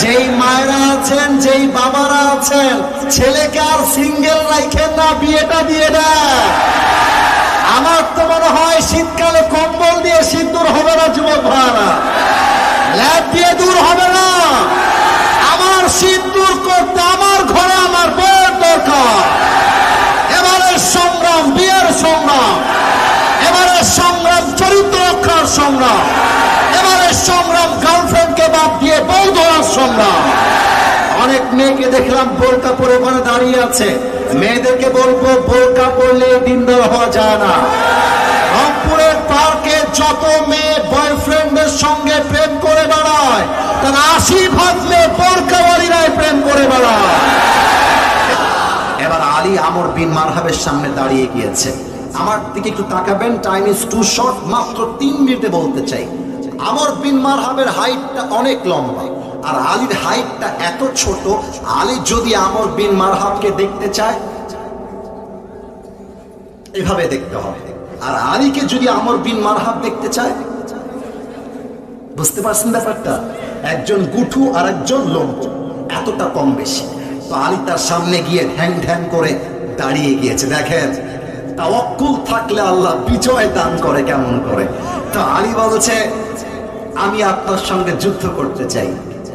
যেই মায়েরা আছেন, যেই বাবারা আছেন, ছেলেকে আর সিঙ্গেল রাখেন না, বিয়েটা দিয়ে দেন। আমার তো মনে হয় শীতকালে কম্বল দিয়ে শীত দূর হবে না, যুবক ভাড়া ল্যাব দিয়ে দূর হবে না। আমার শীত দূর করতে আমার ঘরে আমার বউয়ের দরকার। এবারের সংগ্রাম, বিয়ের সংগ্রাম। এবারের সংগ্রাম, চরিত্র রক্ষার সংগ্রাম এবারের সংগ্রাম গার্লফ্রেন্ডকে বাদ দিয়ে বউ ধরার সংগ্রাম মেয়েকে দেখলাম বোরকা পরে ওখানে দাঁড়িয়ে আছে। মেয়েদেরকে বলব, বোরকা পরলে দিনদার হওয়া যায় না। পার্কে যত মেয়ে বয়ফ্রেন্ডের সঙ্গে প্রেম করে বেড়ায়, তার আশি বোরকাওয়ালিরাই প্রেম করে বেড়ায়। এবার আলী আমর বিন মারহাবের সামনে দাঁড়িয়ে গিয়েছে। আমার দিকে একটু তাকাবেন টাইম ইজ টু শর্ট মাত্র তিন মিনিটে বলতে চাই। আমর বিন মারহাবের হাইটটা অনেক লম্বা। আর আলীর হাইটটা এত ছোট, আলী যদি আমর বিন মারহাবকে দেখতে চায়, এভাবে দেখতে হবে। আর আলীকে যদি আমর বিন মারহাব দেখতে চায়, বুঝতে পারছেন ব্যাপারটা? একজন গুঠু আর একজন লম্বু এতটা কম বেশি। তো আলী তার সামনে গিয়ে ঢ্যাং ঢ্যাং করে দাঁড়িয়ে গিয়েছে। দেখেন, তাওয়াক্কুল থাকলে আল্লাহ বিজয় দান করে কেমন করে? তো আলী বলছে, আমি আপনার সঙ্গে যুদ্ধ করতে চাই।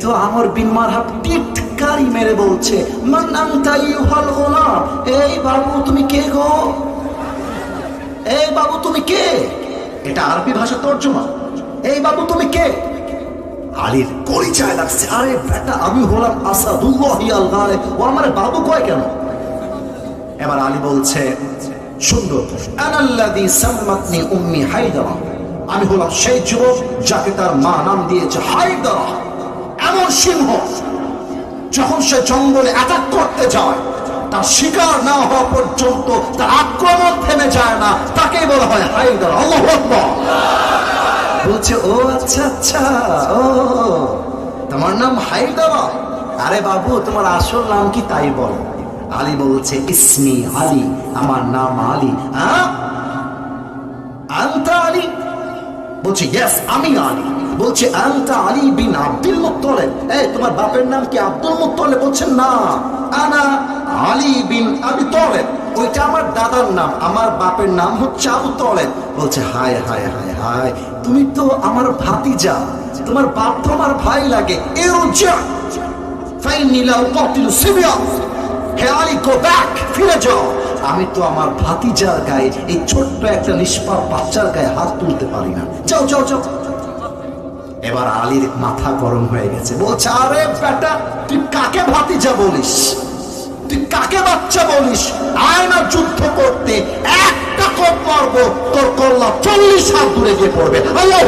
তো আমার বিন মারহাব টিটকারি মেরে বলছে, মান আনতা ইউহাল গোলাম? এই বাবু, তুমি কে গো? এই বাবু, তুমি কে? এটা আরবি ভাষা তর্জমা। এই বাবু, তুমি কে? আলীর পরিচয় লাগছে। আরে বেটা, আমি হলাম আসাদুল্লাহ আল গায়ে ও আমার বাবু কয় কেন? এবার আলী বলছে, সুন্দর আমি হলাম সেই যুবক যাকে তার মা নাম দিয়েছে হায়দারা। এমন সিংহ, যখন সে জঙ্গলে অ্যাটাক করতে যায়, তার শিকার না হওয়া পর্যন্ত তার আক্রমণ থেমে যায় না। তাকে বলা হয় হায়দার। আল্লাহ বলছে, ও আচ্ছা আচ্ছা ও, তোমার নাম হায়দারা? আরে বাবু, তোমার আসল নাম কি তাই বল। আলী বলছে, ইসমি আলী, আমার নাম আলী। আন্তা আলী? বলছে ইয়েস আমি আলী। বলছে, আন্তা আলী বিন আব্দুল মুত্তলিব। এই, তোমার বাপের নাম কি আব্দুল মুত্তলিব? বলছে, না, আনা আলী বিন আবি তলেব। ওইটা আমার দাদার নাম, আমার বাপের নাম হচ্ছে আবু তলেব। বলছে, হায় হায় হায় হায়, তুমি তো আমার ভাতিজা, তোমার বাপ তো আমার ভাই লাগে। এও যা ফাইনি লাউ কাতিলু সিবিয়া, হে আলী, গো ব্যাক, ফিরে যাও। আমি তো আমার ভাতিজার গায়ে এই ছোট্ট একটা নিষ্পাপ বাচ্চার গায়ে হাত তুলতে পারি না। যাও যাও যাও। এবার আলীর মাথা গরম হয়ে গেছে। বলছে, আরে বেটা, তুই কাকে ভাতিজা বলিস? তুই কাকে বাচ্চা বলিস? আয় না যুদ্ধ করতে, একটা কোপ মারবো, তোর কল্লা চল্লিশ হাত দূরে গিয়ে পড়বে। আল্লাহ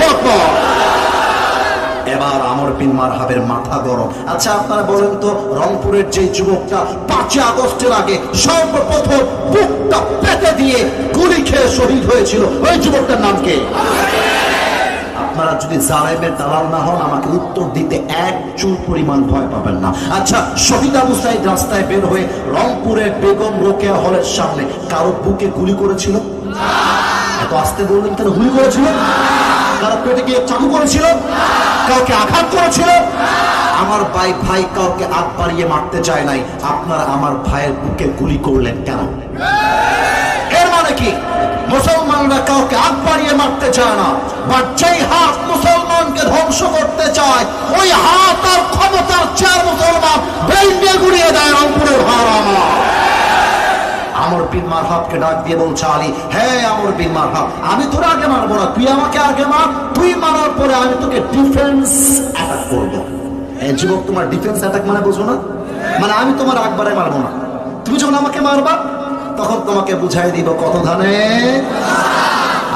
এবার আমর বিন মারহাবের মাথা গরম। আচ্ছা আপনারা বলেন তো, রংপুরের যে যুবকটা পাঁচই আগস্টের আগে সর্বপ্রথম বুকটা পেতে দিয়ে গুলি খেয়ে শহীদ হয়েছিল, ওই যুবকটার নাম কে? আপনারা যদি জালেমের দালাল না হন, আমাকে উত্তর দিতে এক চুল পরিমাণ ভয় পাবেন না। আচ্ছা শহীদ আবু সাইদ রাস্তায় বের হয়ে রংপুরের বেগম রোকেয়া হলের সামনে কারও বুকে গুলি করেছিল? এত আসতে বললেন কেন? গুলি করেছিল? কারও পেটে গিয়ে চাকু করেছিল? কাউকে আঘাত করেছিল? আমার ভাই ভাই কাউকে হাত বাড়িয়ে মারতে চায় নাই। আপনারা আমার ভাইয়ের বুকে গুলি করলেন কেন? এর মানে কি? মুসলমানরা কাউকে হাত বাড়িয়ে মারতে চায় না। যেই হাত মুসলমানকে ধ্বংস করতে চায়, ওই হাত আর ক্ষমতার মুসলমান গুড়িয়ে দেয় রংপুরের ভার আমার। আমর বিন মারহাবকে ডাক দিয়ে বলছে, আলী হ্যাঁ আমর বিন মারহাব, আমি তোর আগে মারবো না, তুই আমাকে আগে মার, তুই মারার পরে আমি তোকে ডিফেন্স অ্যাটাক করব। এই যুবক, তোমার ডিফেন্স অ্যাটাক মানে বুঝো না? মানে আমি তোমার একবারে মারবো না। তুমি যখন আমাকে মারবা, তখন তোমাকে বুঝাই দিব কত ধানে?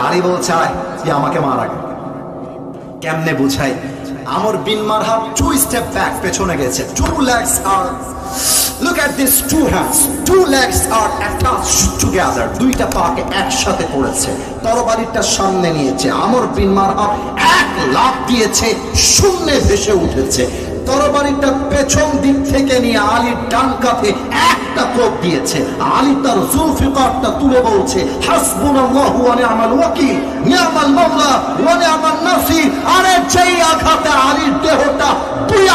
আলী বলছে আয় তুই আমাকে মার আগে কেমনে বুঝাই? আমর বিন মারহাব টু স্টেপ ব্যাক পেছনে গেছে। Two legs R look at this two hands two legs are attached together দুইটা পাকে একসাথে করেছে তরবারিটা সামনে নিয়েছে। আমর বিন মারহাব এক লাফ দিয়েছে, শূন্যে ভেসে উঠেছে। তরবারিটা পেছন দিক থেকে নিয়ে আলীর ডান কাঁধে একটা কোপ দিয়েছে। আলী তার জুলফিকারটা তুলে বলছে, হাসবুনাল্লাহু ওয়া ওয়াকিল নি'মাল মাওলা নাসির আরে যেই আঘাতে আলীর দেহটা দুই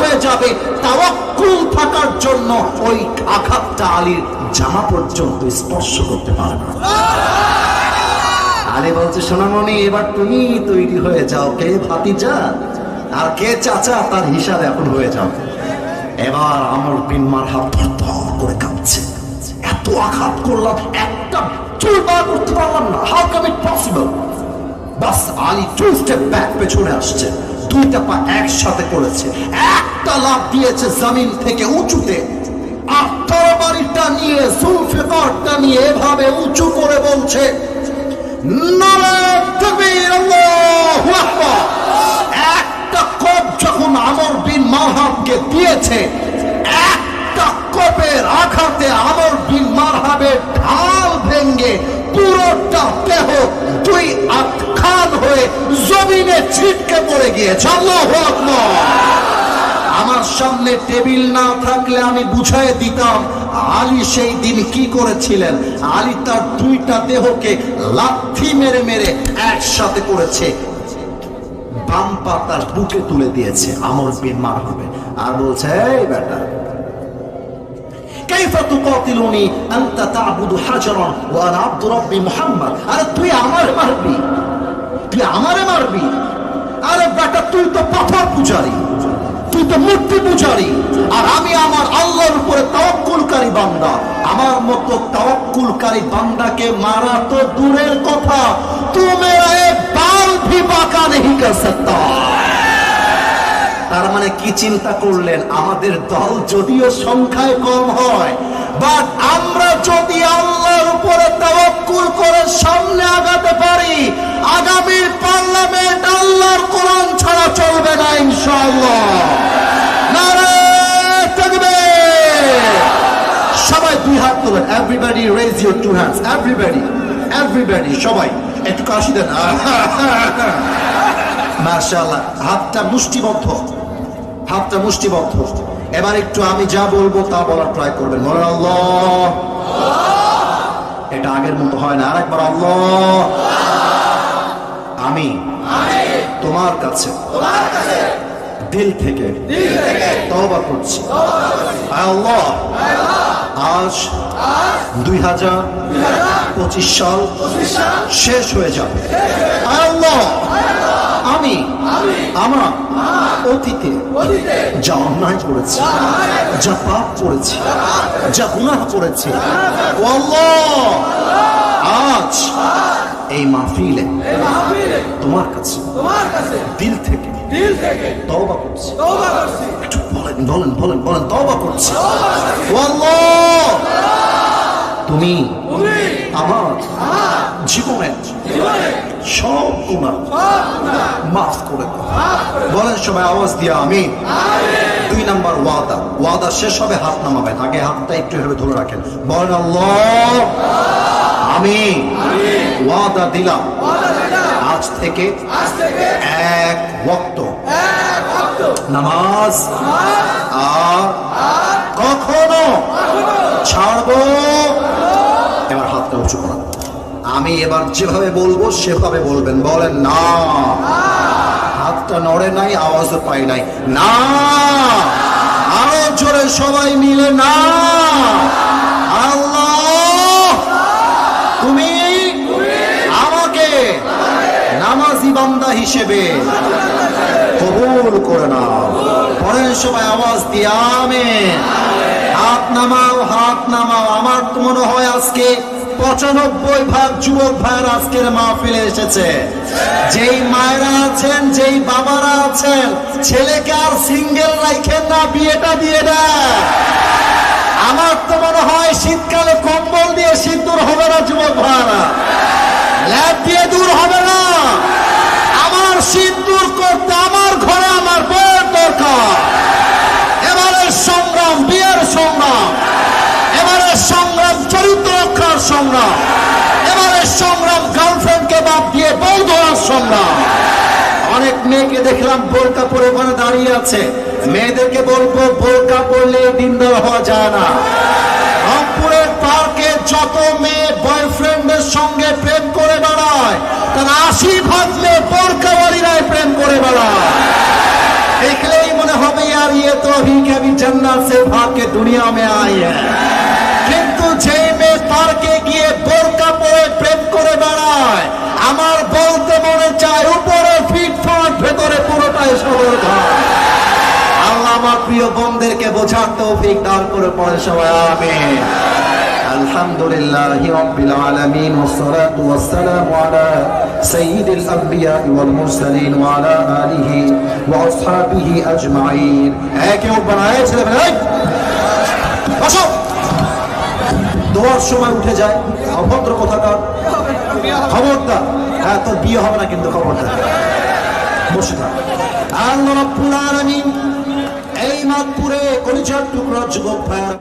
হয়ে যাবে, তাওয়াক্কুল থাকার জন্য ওই আঘাতটা আলীর জামা পর্যন্ত স্পর্শ করতে পারে না। আলী বলছে সোনামণি এবার তুমি তৈরি হয়ে যাও। কে ভাতিজা? আর কে চাচা? তার হিসাব এখন হয়ে যাও এবার আমার বিনমার হাত আঘাত করলাম, একটা চুল করতে পারলাম না। হাউ কাম ইট পসিবল বাস আলী টু স্টেপ ব্যাক পেছনে আসছে। দুইটা পা একসাথে করেছে। একটা লাভ দিয়েছে জমিন থেকে উঁচুতে। আর নিয়ে নিয়ে এভাবে উঁচু করে বলছে। একটা কোপ যখন আমর বিন মারহাবকে দিয়েছে, একটা কোপের আঘাতে আমর বিন মারহাবের ঢাল ভেঙ্গে পুরোটা দেহ দুই আটখান হয়ে জমিনে ছিটকে পড়ে গিয়েছে। আমার সামনে টেবিল না থাকলে আমি বুঝাই দিতাম, আলী সেই দিন কি করেছিলেন? আলী তার দুইটা দেহকে লাথি মেরে মেরে একসাথে করেছে। বাম পা তার বুকে তুলে দিয়েছে আমর বিন মার হবে। আর বলছে, এই বেটা কাইফা তুকাতিলুনি আমি আমার আল্লাহর উপরে তাওয়াক্কুলকারী বান্দা। আমার মতো তাওয়াক্কুলকারী বান্দাকে মারা তো দূরের কথা। তুমি বাল ভি বাঁকা নেহি কর সকতা। তার মানে কি চিন্তা করলেন? আমাদের দল যদিও সংখ্যায় কম হয় বাট আমরা যদি আল্লাহর উপরে তাওয়াক্কুল করে সামনে আগাতে পারি আগামীর পার্লামেন্ট আল্লাহর কোরআন ছাড়া চলবে না, ইনশাআল্লাহ। সবাই দুই হাত তোলেন। Everybody raise your two hands everybody everybody সবাই। একটু কাশি দেন। মাশাআল্লাহ, হাতটা মুষ্টিবদ্ধ। হাতটা মুষ্টিবদ্ধ। এবার একটু আমি যা বলব তা বলার ট্রাই করবেন। আল্লাহ। এটা আগের মতো হয় না। আরেকবার, আল্লাহ। আমি তোমার কাছে দিল থেকে তওবা করছি। আল্লাহ। আজ দুই হাজার পঁচিশ সাল শেষ হয়ে যাবে। আল্লাহ। আমি, আমার অতীতে যা অন্যায় করেছি, যা পাপ করেছি, যা গুনাহ করেছি আজ এই মাহফিলে তোমার কাছে, দিল থেকে তওবা করছি। একটু বলেন বলেন বলেন বলেন, তওবা করছি। তুমি আমার জীবনের সব গুণা মাফ করে বলেন সবাই আওয়াজ দিয়ে আমি দুই নাম্বার ওয়াদা। ওয়াদা শেষ হবে, হাত নামাবেন। আগে হাতটা একটু এভাবে ধরে রাখেন। বলেন আমি ওয়াদা দিলাম। আজ থেকে এক ওয়াক্ত। নামাজ আর কখনো ছাড়বো এবার হাতটা উঁচু করা আমি এবার যেভাবে বলব, সেভাবে বলবেন। বলেন, না। হাতটা নড়ে নাই আওয়াজও পাই নাই। না। আরও জোরে সবাই মিলে, না। আল্লাহ, তুমি আমাকে বান্দা হিসেবে কবুল করে নাও। পরের সময় আওয়াজ দিয়ে, আমেন। হাত নামাও হাত নামাও। আমার তো মনে হয় আজকে পঁচানব্বই ভাগ যুবক ভাইয়ের আজকের মাহফিলে এসেছে। যেই মায়েরা আছেন, যেই বাবারা আছেন, ছেলেকে আর সিঙ্গেল রাখেন না, বিয়েটা দিয়ে দেয় আমার তো মনে হয় শীতকালে কম্বল দিয়ে শীত দূর হবে না যুবক ভাইরা ল্যাব দিয়ে দূর হবে না। আমার শীত দূর করতে আমার ঘরে আমার বউয়ের দরকার এবারের সংগ্রাম বিয়ের সংগ্রাম এবারের সংগ্রাম চরিত্র রক্ষার সংগ্রাম এবারের সংগ্রাম গার্লফ্রেন্ডকে বাদ দিয়ে বউ ধরার সংগ্রাম অনেক মেয়েকে দেখলাম বোরকা পরে ওখানে দাঁড়িয়ে আছে। মেয়েদেরকে বলব বোরকা পরলে দিনদার হওয়া যায় না। রংপুরের পার্কে যত মেয়ে বয়ফ্রেন্ডের সঙ্গে প্রেম করে বেড়ায়, তার আশি ভাগ মেয়ে বোরকাওয়ালিরাই প্রেম করে বেড়ায়। দেখলেই মনে হবে, আর ইয়ে তো অভি কবি সে কে দুনিয়া মে আই কিন্তু যেই প্রিয় বোনদেরকে বোঝার তৌফিক দান করে পড়ে সবাই আমিন الحمد لله رب العالمين والصلاة والسلام على سيد الأنبياء والمرسلين وعلى آله وأصحابه أجمعين এক উঠবেন এক ছেলে বসো দোয়ার সময় উঠে যায় অভদ্র কথাকার খবরদার হ্যাঁ তোর বিয়ে হবে না কিন্তু খবরদার বসে থাক আল্লাহ রাব্বুল আলামিন এই মাতপুরে কলিজার টুকরা যুবক ভাইয়েরা